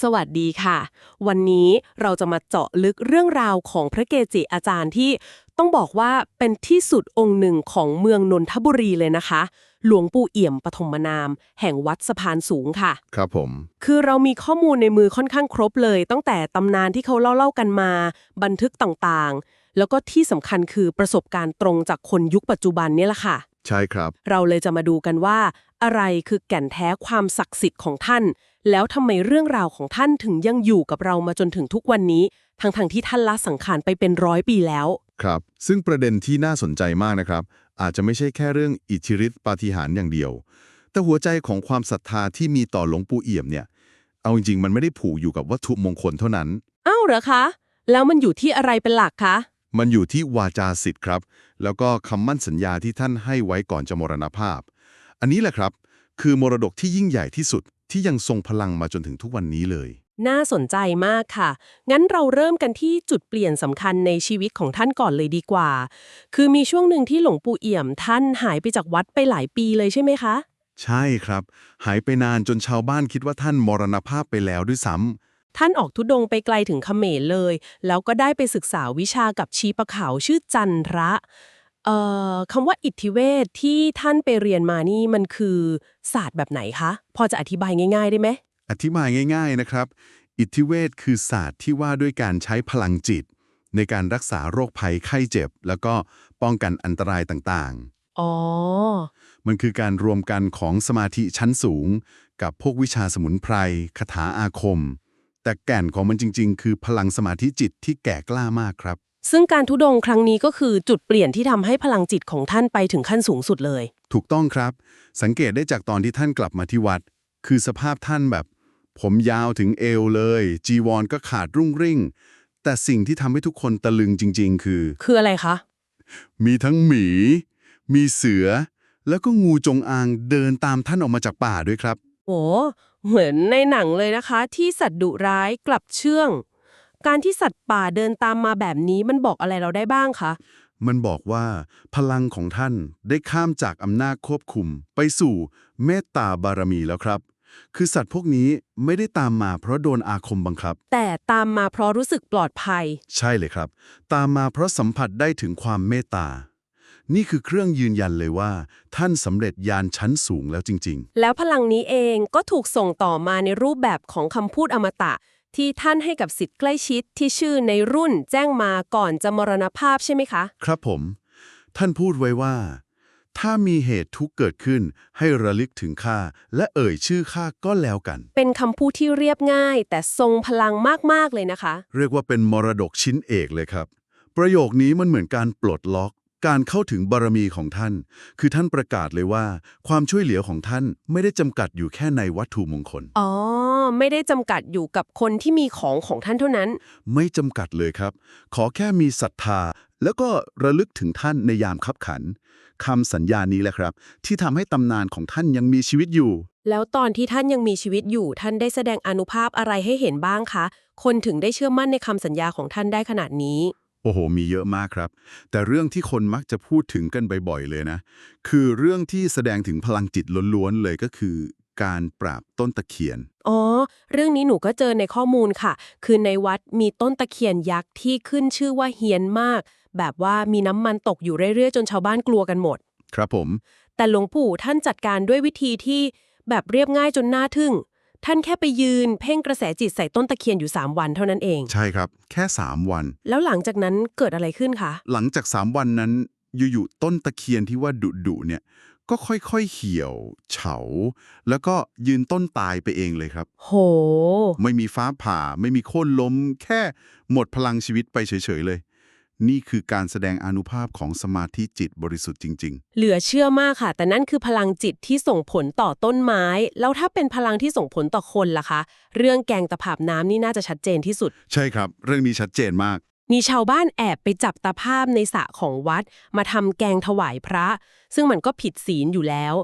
สวัสดีค่ะ วันนี้เราจะมาเจาะลึกเรื่องราวของพระเกจิอาจารย์ที่ต้องบอกว่าเป็นที่สุดองค์หนึ่งของเมืองนนทบุรีเลยนะคะ หลวงปู่เอี่ยมปฐมนาม แห่งวัดสะพานสูงค่ะ ครับผม คือเรามีข้อมูลในมือค่อนข้างครบเลย ตั้งแต่ตำนานที่เขาเล่าเล่าๆกันมา บันทึกต่างๆ แล้วก็ที่สำคัญคือประสบการณ์ตรงจากคนยุคปัจจุบันนี่แหละค่ะ ใช่ครับ เราเลยจะมาดูกันว่า อะไรคือแก่นแท้ความศักดิ์สิทธิ์ของท่าน แล้วทำไมเรื่องราวของท่านถึงยังอยู่กับเรามาจนถึงทุกวันนี้ ทั้งๆที่ท่านละสังขารไปเป็นร้อยปีแล้ว ครับ ซึ่งประเด็นที่น่าสนใจมากนะครับ อาจจะไม่ใช่แค่เรื่องอิทธิฤทธิปาฏิหาริย์อย่างเดียว แต่หัวใจของความศรัทธาที่มีต่อหลวงปู่เอี่ยมเนี่ย เอาจริงๆ มันไม่ได้ผูกอยู่กับวัตถุมงคลเท่านั้น อ้าวเหรอคะ แล้วมันอยู่ที่อะไรเป็นหลักคะ มันอยู่ที่วาจาสิทธิ์ครับ แล้วก็คำมั่นสัญญาที่ท่านให้ไว้ก่อนจะมรณภาพ อันนี้แหละครับ คือมรดกที่ยิ่งใหญ่ที่สุดที่ยังทรงพลังมาจนถึงทุกวันนี้เลย น่าสนใจมากค่ะ งั้นเราเริ่มกันที่จุดเปลี่ยนสำคัญในชีวิตของท่านก่อนเลยดีกว่า คือมีช่วงหนึ่งที่หลวงปู่เอี่ยมท่านหายไปจากวัดไปหลายปีเลยใช่ไหมคะ ใช่ครับ หายไปนานจนชาวบ้านคิดว่าท่านมรณภาพไปแล้วด้วยซ้ำ ท่านออกทุดงค์ไปไกลถึงเขมรเลย แล้วก็ได้ไปศึกษาวิชากับชีปะขาวชื่อจันทระเอ่อคำว่าอิทธิเวทที่ท่านไปเรียนมานี่มันคือศาสตร์แบบไหนคะ พอจะอธิบายง่าย ๆ ได้ไหม อธิบายง่าย ๆนะครับ อิทธิเวทคือศาสตร์ที่ว่าด้วยการใช้พลังจิต ในการรักษาโรคภัยไข้เจ็บ แล้วก็ป้องกันอันตรายต่างอ๋อๆมันคือการรวมกันของสมาธิชั้นสูง กับพวกวิชาสมุนไพรคาถาอาคม แต่แก่นของมันจริง ๆ คือพลังสมาธิจิตที่แก่กล้ามากครับ ซึ่งการทุดงค์ครั้งนี้ก็คือจุดเปลี่ยนที่ทำให้พลังจิตของท่านไปถึงขั้นสูงสุดเลย ถูกต้องครับ สังเกตได้จากตอนที่ท่านกลับมาที่วัด คือสภาพท่านแบบ ผมยาวถึงเอวเลย จีวรก็ขาดรุ่งริ่ง แต่สิ่งที่ทำให้ทุกคนตะลึงจริง ๆ คือ คืออะไรคะ มีทั้งหมี มีเสือ แล้วก็งูจงอางเดินตามท่านออกมาจากป่าด้วยครับ โอ้ เหมือนในหนังเลยนะคะ ที่สัตว์ดุร้ายกลับเชื่อง การที่สัตว์ป่าเดินตามมาแบบนี้มันบอกอะไรเราได้บ้างคะ มันบอกว่าพลังของท่านได้ข้ามจากอำนาจควบคุม ไปสู่เมตตาบารมีแล้วครับ คือสัตว์พวกนี้ไม่ได้ตามมาเพราะโดนอาคมบังคับ แต่ตามมาเพราะรู้สึกปลอดภัย ใช่เลยครับ ตามมาเพราะสัมผัสได้ถึงความเมตตา นี่คือเครื่องยืนยันเลยว่า ท่านสำเร็จยานชั้นสูงแล้วจริงแล้วพลังนี้เองก็ถูกส่งต่อมาในรูปแบบของคำพูดอมตะ ที่ท่านให้กับสิทธิ์ใกล้ชิดที่ชื่อในรุ่นแจ้งมาก่อนจะมรณภาพใช่ไหมคะๆครับผม ท่านพูดไว้ว่า ถ้ามีเหตุทุกข์เกิดขึ้น ให้ระลึกถึงข้าและเอ่ยชื่อข้าก็แล้วกัน เป็นคำพูดที่เรียบง่าย แต่ทรงพลังมากๆเลยนะคะ เรียกว่าเป็นมรดกชิ้นเอกเลยครับ ประโยคนี้มันเหมือนการปลดล็อก การเข้าถึงบารมีของท่าน คือท่านประกาศเลยว่า ความช่วยเหลือของท่านไม่ได้จำกัดอยู่แค่ในวัตถุมงคล อ๋อ ไม่ได้จำกัดอยู่กับคนที่มีของของท่านเท่านั้น ไม่จำกัดเลยครับ ขอแค่มีศรัทธา แล้วก็ระลึกถึงท่านในยามคับขันคำสัญญานี้แหละครับ ที่ทำให้ตำนานของท่านยังมีชีวิตอยู่ แล้วตอนที่ท่านยังมีชีวิตอยู่ ท่านได้แสดงอานุภาพอะไรให้เห็นบ้างคะ คนถึงได้เชื่อมั่นในคำสัญญาของท่านได้ขนาดนี้ โอ้โห มีเยอะมากครับ แต่เรื่องที่คนมักจะพูดถึงกันบ่อยๆเลยนะ คือเรื่องที่แสดงถึงพลังจิตล้วนๆเลยก็คือการปราบต้นตะเคียน อ๋อ เรื่องนี้หนูก็เจอในข้อมูลค่ะ คือในวัดมีต้นตะเคียนยักษ์ที่ขึ้นชื่อว่าเฮียนมาก แบบว่ามีน้ำมันตกอยู่เรื่อยๆ จนชาวบ้านกลัวกันหมด ครับผม แต่หลวงปู่ท่านจัดการด้วยวิธีที่แบบเรียบง่ายจนน่าทึ่ง ท่านแค่ไปยืนเพ่งกระแสจิตใส่ต้นตะเคียนอยู่ 3 วันเท่านั้นเอง ใช่ครับ แค่ 3 วัน แล้วหลังจากนั้นเกิดอะไรขึ้นคะ หลังจาก 3 วันนั้น อยู่ๆต้นตะเคียนที่ว่าดุดุๆเนี่ย ก็ค่อยๆเหี่ยว เฉา แล้วก็ยืนต้นตายไปเองเลยครับ โห ไม่มีฟ้าผ่า ไม่มีโค่นล้ม แค่หมดพลังชีวิตไปเฉยๆเลย นี่คือการแสดงอานุภาพของสมาธิจิตบริสุทธิ์จริง เหลือเชื่อมากค่ะ แต่นั่นคือพลังจิตที่ส่งผลต่อต้นไม้ แล้วถ้าเป็นพลังที่ส่งผลต่อคนล่ะคะ เรื่องแกงตะภาบน้ำนี่น่าจะชัดเจนที่สุด ๆ ใช่ครับ เรื่องนี้ชัดเจนมาก มีชาวบ้านแอบไปจับตะภาพในสระของวัด มาทำแกงถวายพระ ซึ่งมันก็ผิดศีลอยู่แล้ว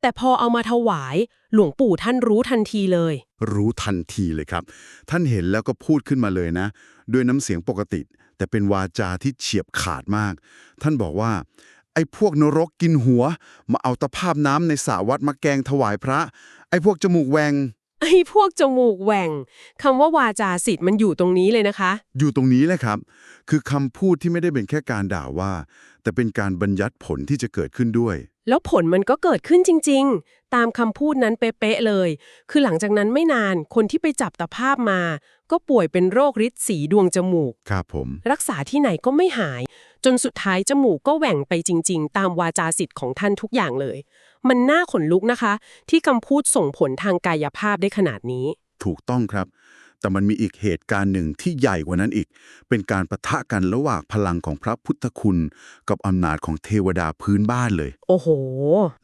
แต่พอเอามาถวาย หลวงปู่ท่านรู้ทันทีเลย รู้ทันทีเลยครับ ท่านเห็นแล้วก็พูดขึ้นมาเลยนะ ด้วยน้ำเสียงปกติ แต่เป็นวาจาที่เฉียบขาดมาก ท่านบอกว่า ไอ้พวกนรกกินหัว มาเอาตะภาพน้ำในสระวัดมาแกงถวายพระ ไอ้พวกจมูกแหวงไอ้พวกจมูกแหว่งคำว่าวาจาสิทธิ์มันอยู่ตรงนี้เลยนะคะ อยู่ตรงนี้แหละครับ คือคำพูดที่ไม่ได้เป็นแค่การด่าว่า แต่เป็นการบัญญัติผลที่จะเกิดขึ้นด้วย แล้วผลมันก็เกิดขึ้นจริง ๆ ตามคำพูดนั้นเป๊ะๆเลย คือหลังจากนั้นไม่นานคนที่ไปจับตาภาพมา ก็ป่วยเป็นโรคฤทธิ์สีดวงจมูก ครับผม รักษาที่ไหนก็ไม่หาย จนสุดท้ายจมูกก็แหว่งไปจริง ๆ ตามวาจาสิทธิ์ของท่านทุกอย่างเลย มันน่าขนลุกนะคะ ที่คำพูดส่งผลทางกายภาพได้ขนาดนี้ ถูกต้องครับ แต่มันมีอีกเหตุการณ์หนึ่งที่ใหญ่กว่านั้นอีก เป็นการประทะกันระหว่างพลังของพระพุทธคุณ กับอำนาจของเทวดาพื้นบ้านเลย โอ้โห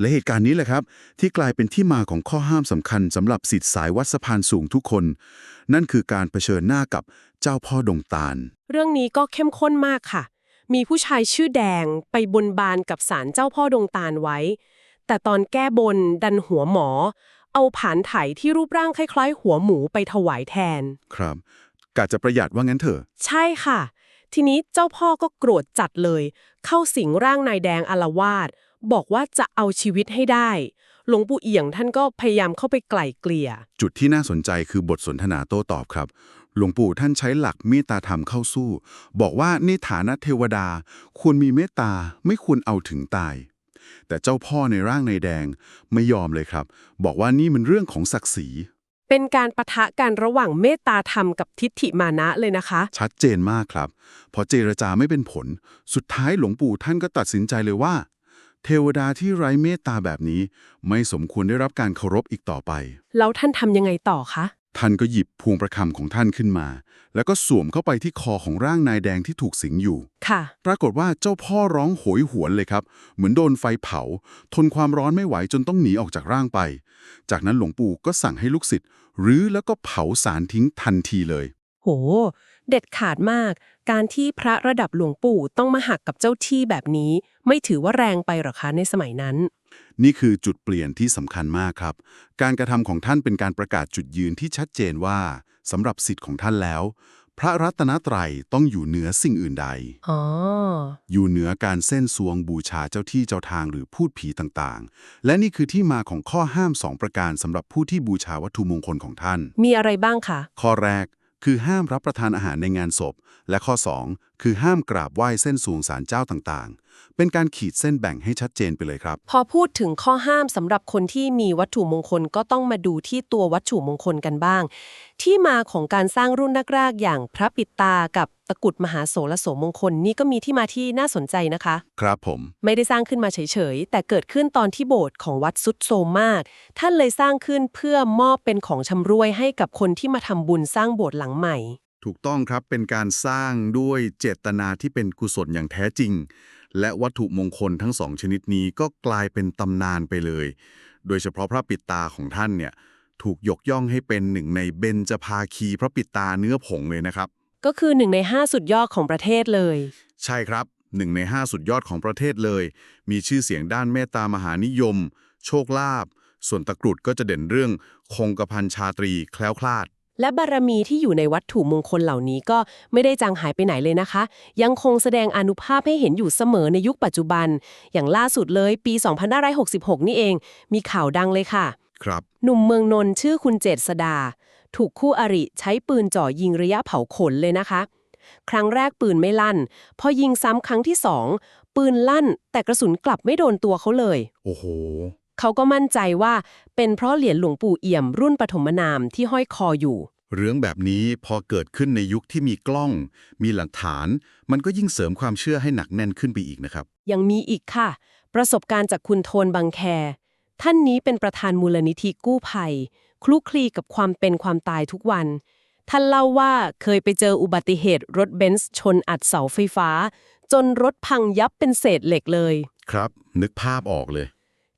และเหตุการณ์นี้แหละครับ ที่กลายเป็นที่มาของข้อห้ามสำคัญสำหรับสิทธิสายวัดสะพานสูงทุกคน นั่นคือการเผชิญหน้ากับเจ้าพ่อดงตาล เรื่องนี้ก็เข้มข้นมากค่ะ มีผู้ชายชื่อแดงไปบนบานกับศาลเจ้าพ่อดงตาลไว้ แต่ตอนแก้บนดันหัวหมอ เอาผานไถที่รูปร่างคล้าย ๆ หัวหมูไปถวายแทน ครับกะจะประหยัดว่างั้นเถอะ ใช่ค่ะ ทีนี้เจ้าพ่อก็โกรธจัดเลย เข้าสิงร่างนายแดงอารวาสบอกว่าจะเอาชีวิตให้ได้ หลวงปู่เอี่ยงท่านก็พยายามเข้าไปไกล่เกลี่ย จุดที่น่าสนใจคือบทสนทนาโต้ตอบครับ หลวงปู่ท่านใช้หลักเมตตาธรรมเข้าสู้ บอกว่าในฐานะเทวดา ควรมีเมตตาไม่ควรเอาถึงตาย แต่เจ้าพ่อในร่างในแดงไม่ยอมเลยครับ บอกว่านี่มันเรื่องของศักดิ์ศรี เป็นการปะทะกันระหว่างเมตตาธรรมกับทิฏฐิมานะเลยนะคะ ชัดเจนมากครับ พอเจรจาไม่เป็นผล สุดท้ายหลวงปู่ท่านก็ตัดสินใจเลยว่า เทวดาที่ไร้เมตตาแบบนี้ ไม่สมควรได้รับการเคารพอีกต่อไป แล้วท่านทำยังไงต่อคะ ท่านก็หยิบพวงประคำของท่านขึ้นมา แล้วก็สวมเข้าไปที่คอของร่างนายแดงที่ถูกสิงอยู่ ค่ะ ปรากฏว่าเจ้าพ่อร้องโหยหวนเลยครับ เหมือนโดนไฟเผา ทนความร้อนไม่ไหวจนต้องหนีออกจากร่างไป จากนั้นหลวงปู่ก็สั่งให้ลูกศิษย์รื้อแล้วก็เผาสารทิ้งทันทีเลย โห เด็ดขาดมาก การที่พระระดับหลวงปู่ต้องมาหักกับเจ้าที่แบบนี้ ไม่ถือว่าแรงไปหรอคะในสมัยนั้น นี่คือจุดเปลี่ยนที่สำคัญมากครับ การกระทำของท่านเป็นการประกาศจุดยืนที่ชัดเจนว่าสำหรับสิทธิ์ของท่านแล้ว พระรัตนตรัยต้องอยู่เหนือสิ่งอื่นใดอ๋ออยู่เหนือการเส้นสวงบูชาเจ้าที่เจ้าทางหรือพูดผีต่างๆ และนี่คือที่มาของข้อห้ามสองประการสำหรับผู้ที่บูชาวัตถุมงคลของท่าน มีอะไรบ้างคะ ข้อแรกคือห้ามรับประทานอาหารในงานศพ และข้อ 2 คือห้ามกราบไหว้เส้นสวงสารเจ้าต่างๆ เป็นการขีดเส้นแบ่งให้ชัดเจนไปเลยครับ พอพูดถึงข้อห้ามสำหรับคนที่มีวัตถุมงคลก็ต้องมาดูที่ตัววัตถุมงคลกันบ้าง ที่มาของการสร้างรุ่นแรกๆอย่างพระปิดตากับตะกรุดมหาโสรโสมงคลนี่ก็มีที่มาที่น่าสนใจนะคะ ครับผม ไม่ได้สร้างขึ้นมาเฉยๆ แต่เกิดขึ้นตอนที่โบสถ์ของวัดสุดโทรมมาก ท่านเลยสร้างขึ้นเพื่อมอบเป็นของชำร่วยให้กับคนที่มาทำบุญสร้างโบสถ์หลังใหม่ ถูกต้องครับเป็นการสร้างด้วยเจตนาที่เป็นกุศลอย่างแท้จริง และวัตถุมงคลทั้งสองชนิดนี้ก็กลายเป็นตำนานไปเลย โดยเฉพาะพระปิดตาของท่านเนี่ยถูกยกย่องให้เป็นหนึ่งในเบญจภาคีพระปิดตาเนื้อผงเลยนะครับ ก็คือหนึ่งในห้าสุดยอดของประเทศเลย ใช่ครับหนึ่งในห้าสุดยอดของประเทศเลย มีชื่อเสียงด้านเมตตามหานิยม โชคลาภส่วนตะกรุดก็จะเด่นเรื่องคงกระพันชาตรีแคล้วคลาด และบารมีที่อยู่ในวัตถุมงคลเหล่านี้ก็ไม่ได้จางหายไปไหนเลยนะคะ ยังคงแสดงอานุภาพให้เห็นอยู่เสมอในยุคปัจจุบัน อย่างล่าสุดเลยปี 2566 นี่เอง มีข่าวดังเลยค่ะ ครับหนุ่มเมืองนนท์ชื่อคุณเจษดา ถูกคู่อริใช้ปืนจ่อยิงระยะเผาขนเลยนะคะ ครั้งแรกปืนไม่ลั่น พอยิงซ้ำครั้งที่สองปืนลั่น แต่กระสุนกลับไม่โดนตัวเขาเลย โอ้โห เขาก็มั่นใจว่าเป็นเพราะเหรียญหลวงปู่เอี่ยมรุ่นปฐมนามที่ห้อยคออยู่ เรื่องแบบนี้พอเกิดขึ้นในยุคที่มีกล้อง มีหลักฐาน มันก็ยิ่งเสริมความเชื่อให้หนักแน่นขึ้นไปอีกนะครับ ยังมีอีกค่ะ ประสบการณ์จากคุณโทนบางแค ท่านนี้เป็นประธานมูลนิธิกู้ภัย คลุกคลีกับความเป็นความตายทุกวันท่านเล่าว่าเคยไปเจออุบัติเหตุรถเบนซ์ชนอัดเสาไฟฟ้า จนรถพังยับเป็นเศษเหล็กเลย ครับ นึกภาพออกเลย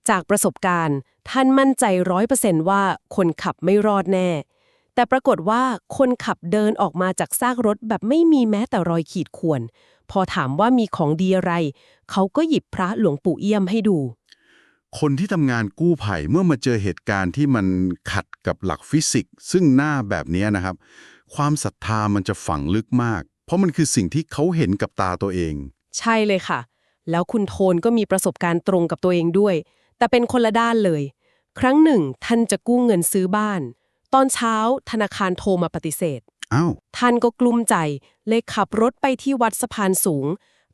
จากประสบการณ์ ท่านมั่นใจร้อยเปอร์เซนต์ว่าคนขับไม่รอดแน่ แต่ปรากฏว่าคนขับเดินออกมาจากซากรถแบบไม่มีแม้แต่รอยขีดข่วน พอถามว่ามีของดีอะไร เขาก็หยิบพระหลวงปู่เอี่ยมให้ดู คนที่ทำงานกู้ภัยเมื่อมาเจอเหตุการณ์ที่มันขัดกับหลักฟิสิกส์ซึ่งหน้าแบบนี้นะครับ ความศรัทธามันจะฝังลึกมาก เพราะมันคือสิ่งที่เขาเห็นกับตาตัวเอง ใช่เลยค่ะ แล้วคุณโทนก็มีประสบการณ์ตรงกับตัวเองด้วย แต่เป็นคนละด้านเลย ครั้งหนึ่ง ท่านจะกู้เงินซื้อบ้าน ตอนเช้าธนาคารโทรมาปฏิเสธอ้าวท่านก็กลุ้มใจเลยขับรถไปที่วัดสะพานสูง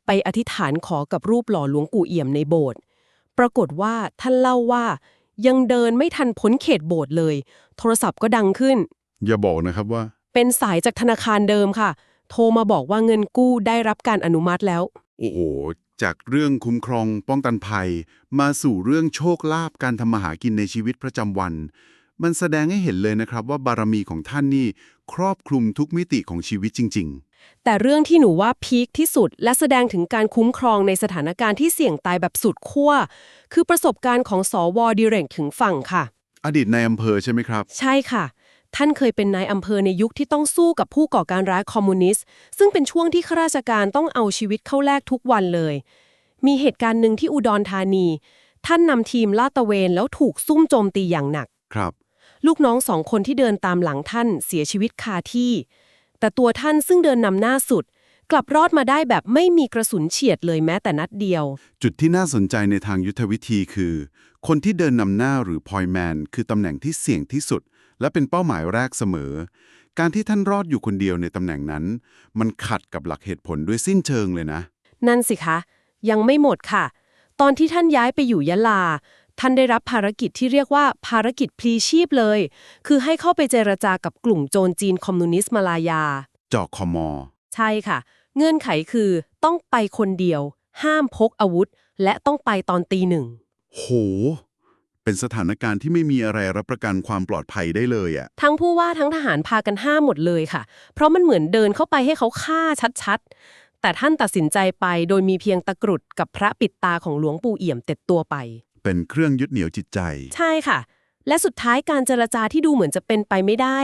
ไปอธิษฐานขอกับรูปหล่อหลวงปู่เอี่ยมในโบสถ์ปรากฏว่าท่านเล่าว่า ยังเดินไม่ทันพ้นเขตโบสถ์เลย โทรศัพท์ก็ดังขึ้น อย่าบอกนะครับว่า เป็นสายจากธนาคารเดิมค่ะ โทรมาบอกว่าเงินกู้ได้รับการอนุมัติแล้ว โอ้โห จากเรื่องคุ้มครองป้องกันภัย มาสู่เรื่องโชคลาภการทำมาหากินในชีวิตประจำวัน มันแสดงให้เห็นเลยนะครับว่าบารมีของท่านนี่ครอบคลุมทุกมิติของชีวิตจริงแต่เรื่องที่หนูว่าพีคที่สุด และแสดงถึงการคุ้มครองในสถานการณ์ที่เสี่ยงตายแบบสุดขั้วคือประสบการณ์ของสวดิเรกถึงฝั่งค่ะๆอดีตในายอำเภอใช่ไหมครับ ใช่ค่ะ ท่านเคยเป็นนายอำเภอในยุคที่ต้องสู้กับผู้ก่อการร้ายคอมมิวนิสต์ ซึ่งเป็นช่วงที่ข้าราชการต้องเอาชีวิตเข้าแลกทุกวันเลย มีเหตุการณ์หนึ่งที่อุดรธานี ท่านนำทีมลาดตระเวนแล้วถูกซุ่มโจมตีอย่างหนัก ครับ ลูกน้องสองคนที่เดินตามหลังท่านเสียชีวิตคาที่ แต่ตัวท่านซึ่งเดินนำหน้าสุด กลับรอดมาได้แบบไม่มีกระสุนเฉียดเลยแม้แต่นัดเดียว จุดที่น่าสนใจในทางยุทธวิธีคือ คนที่เดินนำหน้าหรือพอยแมนคือตำแหน่งที่เสี่ยงที่สุด และเป็นเป้าหมายแรกเสมอ การที่ท่านรอดอยู่คนเดียวในตำแหน่งนั้น มันขัดกับหลักเหตุผลด้วยสิ้นเชิงเลยนะ นั่นสิคะ ยังไม่หมดค่ะ ตอนที่ท่านย้ายไปอยู่ยะลา ท่านได้รับภารกิจที่เรียกว่าภารกิจพลีชีพเลย คือให้เข้าไปเจรจากับกลุ่มโจรจีนคอมมิวนิสต์มาลายาเจาะคอมอ ใช่ค่ะ เงื่อนไขคือต้องไปคนเดียว ห้ามพกอาวุธ และต้องไปตอนตีหนึ่งโห เป็นสถานการณ์ที่ไม่มีอะไรรับประกันความปลอดภัยได้เลยอะทั้งผู้ว่าทั้งทหารพากันห้ามหมดเลยค่ะ เพราะมันเหมือนเดินเข้าไปให้เขาฆ่าชัดๆ แต่ท่านตัดสินใจไปโดยมีเพียงตะกรุดกับพระปิดตาของหลวงปู่เอี่ยมเต็ดตัวไป เป็นเครื่องยึดเหนี่ยวจิตใจ ใช่ค่ะ และสุดท้ายการเจรจาที่ดูเหมือนจะเป็นไปไม่ได้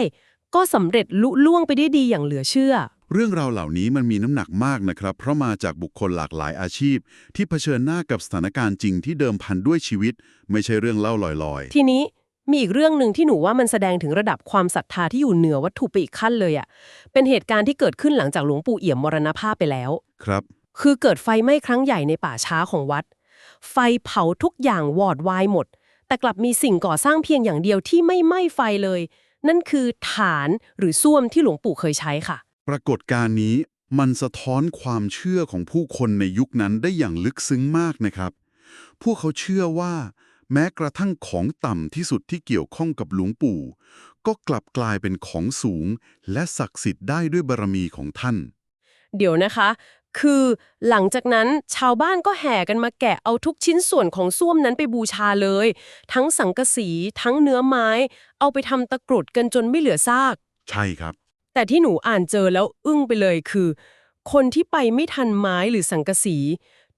ก็สำเร็จลุล่วงไปได้ดีอย่างเหลือเชื่อ เรื่องราวเหล่านี้มันมีน้ำหนักมากนะครับ เพราะมาจากบุคคลหลากหลายอาชีพ ที่เผชิญหน้ากับสถานการณ์จริงที่เดิมพันด้วยชีวิต ไม่ใช่เรื่องเล่าลอยทีนี้มีอีกเรื่องหนึ่งที่หนูว่ามันแสดงถึงระดับความศรัทธาที่อยู่เหนือวัตถุไปอีกขั้นเลยอะ่ะ เป็นเหตุการณ์ที่เกิดขึ้นหลังจากหลวงปู่เอี่ยมมรณภาพไปแล้ว ๆ ครับ คือเกิดไฟไหม้ครั้งใหญ่ในป่าช้าของวัด ไฟเผาทุกอย่างวอดวายหมด แต่กลับมีสิ่งก่อสร้างเพียงอย่างเดียวที่ไม่ไหม้ไฟเลย นั่นคือฐานหรือส้วมที่หลวงปู่เคยใช้ค่ะ ปรากฏการณ์นี้มันสะท้อนความเชื่อของผู้คนในยุคนั้นได้อย่างลึกซึ้งมากนะครับ พวกเขาเชื่อว่า แม้กระทั่งของต่ำที่สุดที่เกี่ยวข้องกับหลวงปู่ ก็กลับกลายเป็นของสูง และศักดิ์สิทธิ์ได้ด้วยบารมีของท่าน เดี๋ยวนะคะ คือหลังจากนั้นชาวบ้านก็แห่กันมาแกะเอาทุกชิ้นส่วนของส้วมนั้นไปบูชาเลย ทั้งสังกะสี ทั้งเนื้อไม้ เอาไปทำตะกรุดกันจนไม่เหลือซาก ใช่ครับ แต่ที่หนูอ่านเจอแล้วอึ้งไปเลยคือ คนที่ไปไม่ทันไม้หรือสังกะสี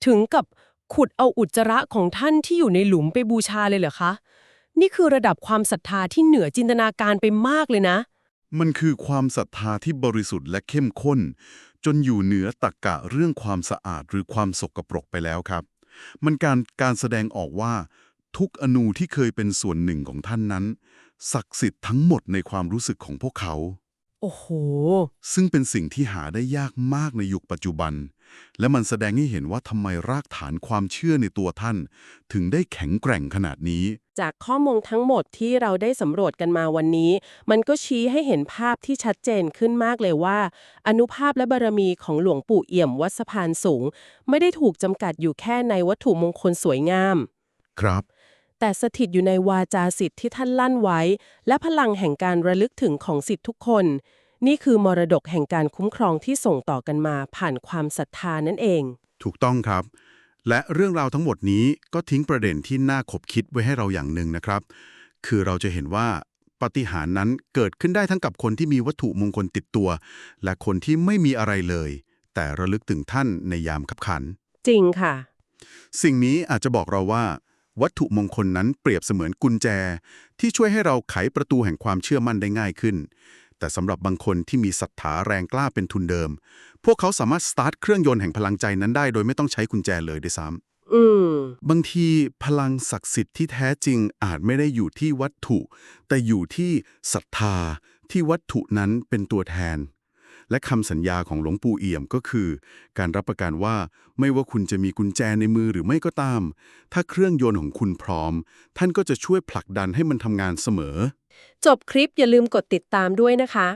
ถึงกับขุดเอาอุจจาระของท่านที่อยู่ในหลุมไปบูชาเลยเหรอคะ นี่คือระดับความศรัทธาที่เหนือจินตนาการไปมากเลยนะ มันคือความศรัทธาที่บริสุทธิ์และเข้มข้น จนอยู่เหนือตรกกะเรื่องความสะอาดหรือความสกปรกไปแล้วครับ มันการการแสดงออกว่า ทุกอนูที่เคยเป็นส่วนหนึ่งของท่านนั้น ศักดิ์สิทธิ์ทั้งหมดในความรู้สึกของพวกเขา โอ้โห ซึ่งเป็นสิ่งที่หาได้ยากมากในยุคปัจจุบัน และมันแสดงให้เห็นว่าทำไมรากฐานความเชื่อในตัวท่าน ถึงได้แข็งแกร่งขนาดนี้ จากข้อมูลทั้งหมดที่เราได้สำรวจกันมาวันนี้ มันก็ชี้ให้เห็นภาพที่ชัดเจนขึ้นมากเลยว่า อนุภาพและบารมีของหลวงปู่เอี่ยมวัดสะพานสูง ไม่ได้ถูกจำกัดอยู่แค่ในวัตถุมงคลสวยงาม ครับ แต่สถิตอยู่ในวาจาสิทธิ์ที่ท่านลั่นไว้ และพลังแห่งการระลึกถึงของสิทธิ์ทุกคน นี่คือมรดกแห่งการคุ้มครองที่ส่งต่อกันมาผ่านความศรัทธานั่นเอง ถูกต้องครับ และเรื่องราวทั้งหมดนี้ก็ทิ้งประเด็นที่น่าขบคิดไว้ให้เราอย่างหนึ่งนะครับ คือเราจะเห็นว่าปาฏิหาริย์นั้นเกิดขึ้นได้ทั้งกับคนที่มีวัตถุมงคลติดตัว และคนที่ไม่มีอะไรเลย แต่ระลึกถึงท่านในยามขับขัน จริงค่ะ สิ่งนี้อาจจะบอกเราว่า วัตถุมงคลนั้นเปรียบเสมือนกุญแจ ที่ช่วยให้เราไขประตูแห่งความเชื่อมั่นได้ง่ายขึ้น แต่สำหรับบางคนที่มีศรัทธาแรงกล้าเป็นทุนเดิม พวกเขาสามารถสตาร์ทเครื่องยนต์แห่งพลังใจนั้นได้ โดยไม่ต้องใช้กุญแจเลยด้วยซ้ำอืมบางทีพลังศักดิ์สิทธิ์ที่แท้จริงอาจไม่ได้อยู่ที่วัตถุ แต่อยู่ที่ศรัทธาที่วัตถุนั้นเป็นตัวแทน และคำสัญญาของหลวงปู่เอี่ยมก็คือ การรับประกันว่าไม่ว่าคุณจะมีกุญแจในมือหรือไม่ก็ตาม ถ้าเครื่องยนต์ของคุณพร้อม ท่านก็จะช่วยผลักดันให้มันทำงานเสมอ จบคลิปอย่าลืมกดติดตามด้วยนะคะ